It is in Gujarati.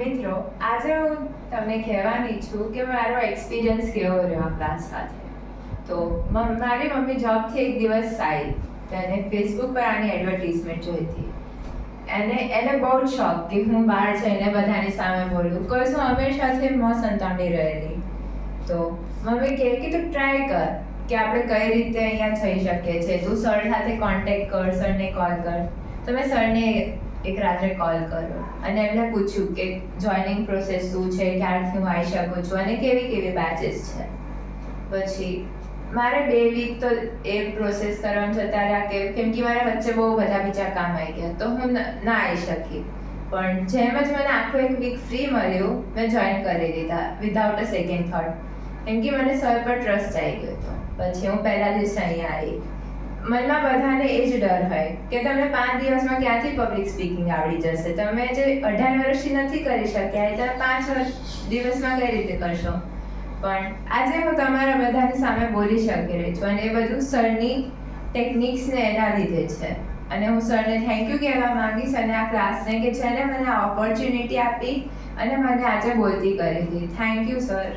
મિત્રો, આજે હું તમને કહેવાની છું કે મારો એક્સપિરિયન્સ કેવો રહ્યો આ ક્લાસ સાથે? તો મારી મમ્મી જોબથી એક દિવસ આવી તો ફેસબુક પર આની એડવર્ટિઝમેન્ટ જોઈ હતી. એને એને બહુ જ શોખ કે હું બહાર જઈને બધાની સામે બોલું. કોર્સ હું હંમેશાથી મો સંતાડી રહેલી. તો મમ્મી કહે કે તું ટ્રાય કર કે આપણે કઈ રીતે અહીંયા થઈ શકીએ છે તું સર સાથે કોન્ટેક્ટ કર સરને કોલ કર. તો મેં સરને એક રાત્રે કોલ કર્યો. અને એમને પૂછ્યું કે જોઈનિંગ પ્રોસેસ શું છે, ક્યારથી હું આવી શકું છું અને કેવી કેવી બેચીસ છે. પછી મારે બે વીક તો એ પ્રોસેસ કરવાનું જતા રહ્યા કેમ કે મારા વચ્ચે બહુ બધા બીજા કામ આવી ગયા. તો હું ના આવી શકી. પણ જેમ જ મને આખું એક વીક ફ્રી મળ્યું, મેં જોઈન કરી દીધા વિધાઉટ અ સેકન્ડ થોટ કેમ કે મને સર પર ટ્રસ્ટ આવી ગયો હતો. પછી હું પહેલા દિવસે અહીંયા આવી. મનમાં બધાને એ જ ડર હોય કે તમને પાંચ દિવસમાં ક્યાંથી પબ્લિક સ્પીકિંગ આવડી જશે? તમે જે અઢાર વર્ષથી નથી કરી શક્યા એ તમે પાંચ વર્ષ દિવસમાં કઈ રીતે કરશો? પણ આજે હું તમારા બધાની સામે બોલી શકી રહી છું અને એ બધું સરની ટેકનિક્સને એના લીધે છે. અને હું સરને થેન્ક યુ કહેવા માંગીશ અને આ ક્લાસને કે જેને મને આ ઓપોર્ચ્યુનિટી આપી અને મને આજે બોલતી કરી હતી થેન્ક યુ સર